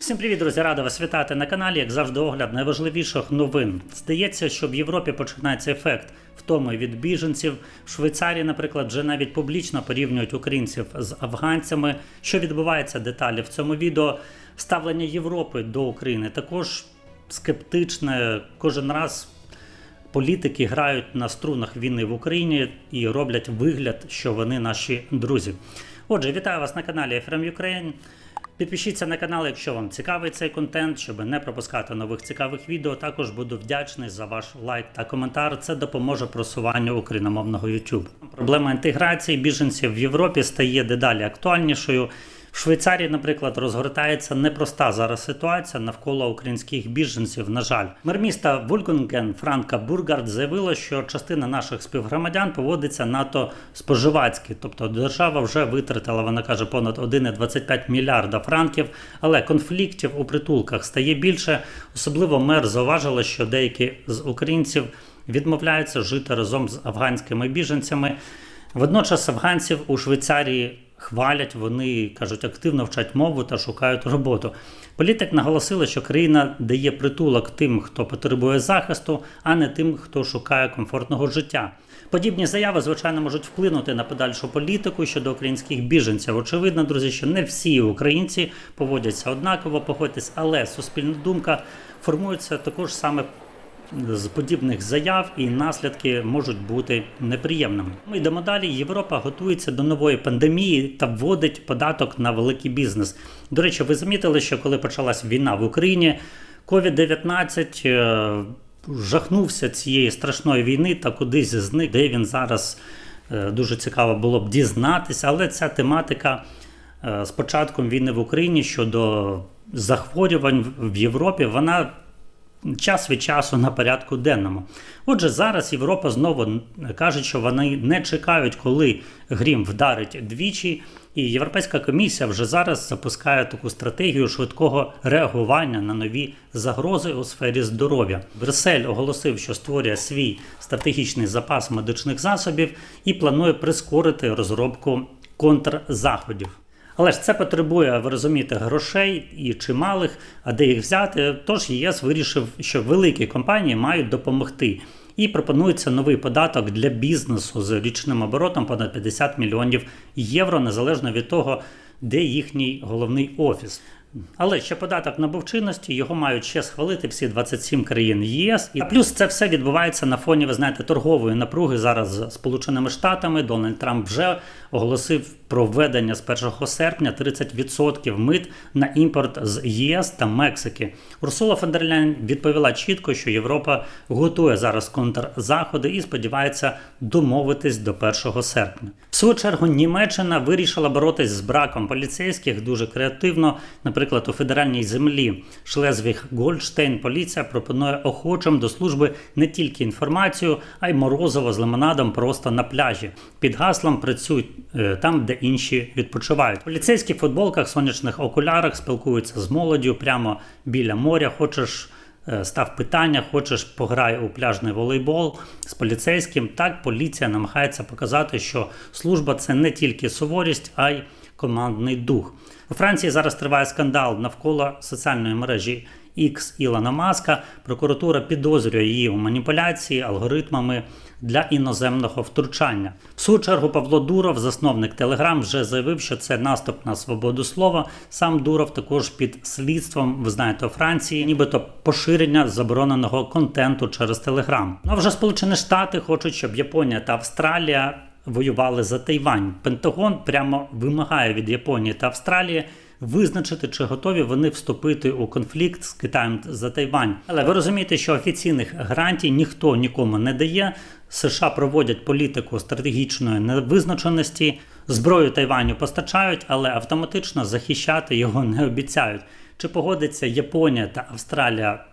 Всім привіт, друзі! Рада вас вітати на каналі. Як завжди, огляд найважливіших новин. Здається, що в Європі починається ефект втоми від біженців. В Швейцарії, наприклад, вже навіть публічно порівнюють українців з афганцями. Що відбувається деталі в цьому відео? Ставлення Європи до України також скептичне. Кожен раз політики грають на струнах війни в Україні і роблять вигляд, що вони наші друзі. Отже, вітаю вас на каналі FM Ukraine. Підпишіться на канал, якщо вам цікавий цей контент, щоб не пропускати нових цікавих відео. Також буду вдячний за ваш лайк та коментар. Це допоможе просуванню україномовного YouTube. Проблема інтеграції біженців в Європі стає дедалі актуальнішою. В Швейцарії, наприклад, розгортається непроста зараз ситуація навколо українських біженців. На жаль, мер міста Вулькунген Франка Бургард заявила, що частина наших співгромадян поводиться надто споживацьки, тобто держава вже витратила, вона каже, понад 1,25 мільярда франків. Але конфліктів у притулках стає більше. Особливо мер зауважила, що деякі з українців відмовляються жити разом з афганськими біженцями. Водночас афганців у Швейцарії хвалять, вони кажуть, активно вчать мову та шукають роботу. Політик наголосила, що країна дає притулок тим, хто потребує захисту, а не тим, хто шукає комфортного життя. Подібні заяви, звичайно, можуть вплинути на подальшу політику щодо українських біженців. Очевидно, друзі, що не всі українці поводяться однаково, погодьтесь, але суспільна думка формується також саме з подібних заяв і наслідки можуть бути неприємними. Ми йдемо далі. Європа готується до нової пандемії та вводить податок на великий бізнес. До речі, ви замітили, що коли почалась війна в Україні, COVID-19 е, жахнувся цієї страшної війни та кудись зник, де він зараз е, дуже цікаво було б дізнатися, але ця тематика е, з початком війни в Україні щодо захворювань в Європі, вона час від часу на порядку денному. Отже, зараз Європа знову каже, що вони не чекають, коли грім вдарить двічі. І Європейська комісія вже зараз запускає таку стратегію швидкого реагування на нові загрози у сфері здоров'я. Брюссель оголосив, що створює свій стратегічний запас медичних засобів і планує прискорити розробку контрзаходів. Але ж це потребує, ви розумієте, грошей і чималих, а де їх взяти. Тож ЄС вирішив, що великі компанії мають допомогти. І пропонується новий податок для бізнесу з річним оборотом понад 50 мільйонів євро, незалежно від того, де їхній головний офіс. Але ще податок набув чинності, його мають ще схвалити всі 27 країн ЄС. І плюс це все відбувається на фоні, ви знаєте, торгової напруги зараз з Сполученими Штатами. Дональд Трамп вже оголосив про введення з 1 серпня 30% мит на імпорт з ЄС та Мексики. Урсула фон відповіла чітко, що Європа готує зараз контрзаходи і сподівається домовитись до 1 серпня. В свою чергу Німеччина вирішила боротись з браком поліцейських дуже креативно. Наприклад, у федеральній землі Шлезвіг Гольштейн поліція пропонує охочим до служби не тільки інформацію, а й морозиво з лимонадом просто на пляжі. Під гаслом працюють там, де інші відпочивають. Поліцейські в футболках, сонячних окулярах спілкуються з молоддю прямо біля моря. Хочеш. е, Став питання, хочеш пограй у пляжний волейбол з поліцейським. Так поліція намагається показати, що служба це не тільки суворість, а й командний дух. У Франції зараз триває скандал навколо соціальної мережі X Ілона Маска. Прокуратура підозрює її у маніпуляції алгоритмами для іноземного втручання. В свою чергу Павло Дуров, засновник Телеграм, вже заявив, що це наступ на свободу слова. Сам Дуров також під слідством, ви знаєте, у Франції, нібито поширення забороненого контенту через Телеграм. Ну а вже Сполучені Штати хочуть, щоб Японія та Австралія воювали за Тайвань. Пентагон прямо вимагає від Японії та Австралії визначити, чи готові вони вступити у конфлікт з Китаєм за Тайвань. Але ви розумієте, що офіційних гарантій ніхто нікому не дає. США проводять політику стратегічної невизначеності, зброю Тайваню постачають, але автоматично захищати його не обіцяють. Чи погодиться Японія та Австралія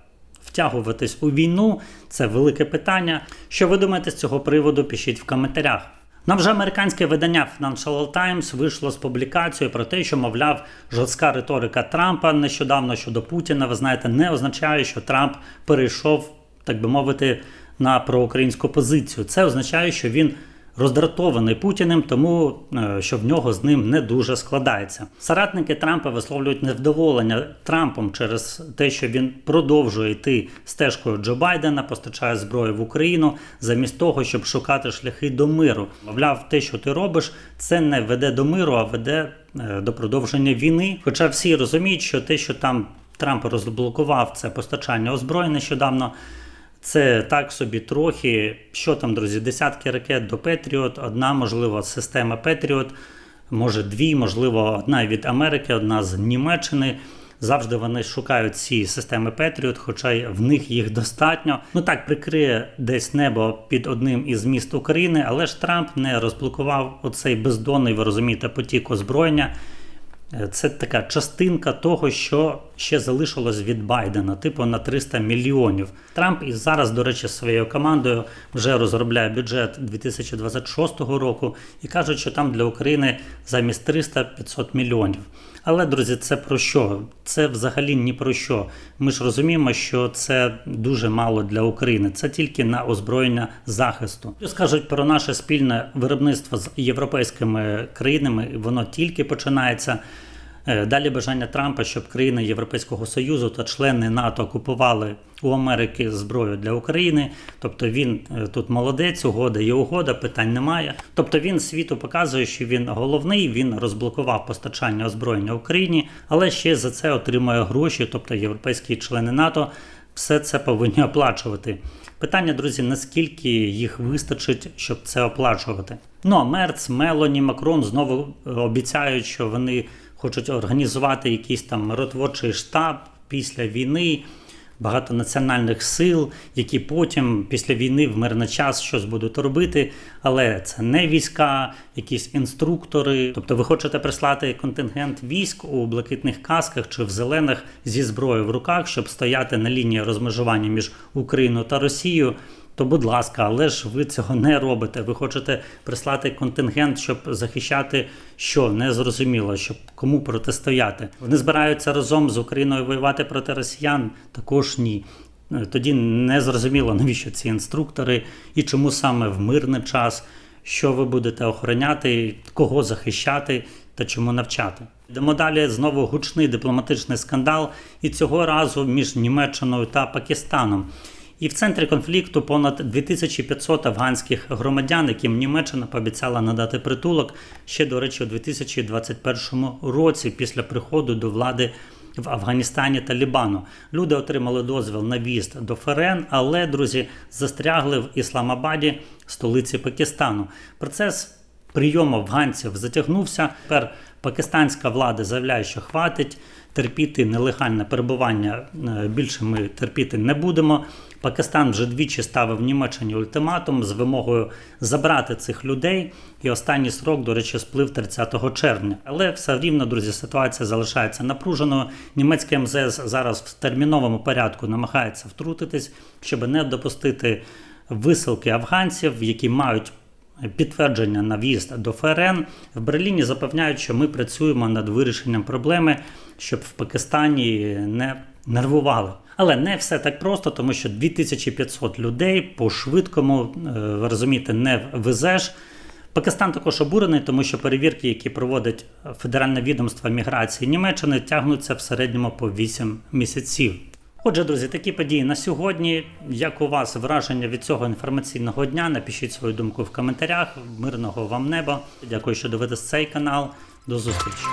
втягуватись у війну? Це велике питання. Що ви думаєте з цього приводу? Пишіть в коментарях. Нам вже американське видання Financial Times вийшло з публікацією про те, що, мовляв, жорстка риторика Трампа нещодавно щодо Путіна, ви знаєте, не означає, що Трамп перейшов, так би мовити, на проукраїнську позицію. Це означає, що він роздратований Путіним, тому е, що в нього з ним не дуже складається. Соратники Трампа висловлюють невдоволення Трампом через те, що він продовжує йти стежкою Джо Байдена, постачає зброю в Україну, замість того, щоб шукати шляхи до миру. Мовляв, те, що ти робиш, це не веде до миру, а веде е, до продовження війни. Хоча всі розуміють, що те, що там Трамп розблокував це постачання озброєнь нещодавно. Це так собі трохи. Що там, друзі? Десятки ракет до Петріот, одна, можливо, система Петріот, може дві, можливо, одна від Америки, одна з Німеччини. Завжди вони шукають ці системи Петріот, хоча в них їх достатньо. Ну так прикриє десь небо під одним із міст України, але ж Трамп не розблокував оцей бездонний, ви розумієте, потік озброєння. Е, Це така частинка того, що ще залишилось від Байдена, типу на 300 мільйонів. Трамп і зараз, до речі, своєю командою вже розробляє бюджет 2026 року і кажуть, що там для України замість 300-500 мільйонів. Але, друзі, це про що? Це взагалі ні про що. Ми ж розуміємо, що це дуже мало для України. Це тільки на озброєння захисту. Скажуть про наше спільне виробництво з європейськими країнами, воно тільки починається. Е, Далі бажання Трампа, щоб країни Європейського Союзу та члени НАТО купували у Америки зброю для України. Тобто він е, тут молодець, угода є угода, питань немає. Тобто він світу показує, що він головний, він розблокував постачання озброєння Україні, але ще за це отримує гроші, тобто європейські члени НАТО все це повинні оплачувати. Питання, друзі, наскільки їх вистачить, щоб це оплачувати? Ну а Мерц, Мелоні, Макрон знову е, обіцяють, що вони хочуть організувати якийсь там миротворчий штаб після війни. Багатонаціональних сил, які потім після війни в мирний час щось будуть робити, але це не війська, якісь інструктори. Тобто, ви хочете прислати контингент військ у блакитних касках чи в зелених зі зброєю в руках, щоб стояти на лінії розмежування між Україною та Росією. То, будь ласка, але ж ви цього не робите. Ви хочете прислати контингент, щоб захищати що не зрозуміло, щоб кому протистояти. Вони збираються разом з Україною воювати проти росіян. Також ні. Е, Тоді не зрозуміло, навіщо ці інструктори і чому саме в мирний час, що ви будете охороняти, кого захищати та чому навчати. Йдемо далі знову гучний дипломатичний скандал, і цього разу між Німеччиною та Пакистаном. І в центрі конфлікту понад 2500 афганських громадян, яким Німеччина пообіцяла надати притулок ще, до речі, у 2021 році, після приходу до влади в Афганістані та Лібану. Люди отримали дозвіл на в'їзд до ФРН, але друзі застрягли в Ісламабаді, столиці Пакистану. Процес прийому афганців затягнувся. Тепер пакистанська влада заявляє, що хватить терпіти нелегальне перебування. е, Більше ми терпіти не будемо. Пакистан вже двічі ставив Німеччині ультиматум з вимогою забрати цих людей. І останній срок, до речі, сплив 30 червня. Але все рівно, друзі, ситуація залишається напруженою. Німецьке МЗС зараз в терміновому порядку намагається втрутитись, щоб не допустити висилки афганців, які мають підтвердження на в'їзд до ФРН. В Берліні запевняють, що ми працюємо над вирішенням проблеми, щоб в Пакистані не нервували. Але не все так просто, тому що 2500 людей по швидкому, е, ви розумієте, не везеш. Пакистан також обурений, тому що перевірки, які проводить Федеральне відомство міграції Німеччини, тягнуться в середньому по 8 місяців. Отже, друзі, такі події на сьогодні. Як у вас враження від цього інформаційного дня? Напишіть свою думку в коментарях. Мирного вам неба. Дякую, що дивитесь цей канал. До зустрічі.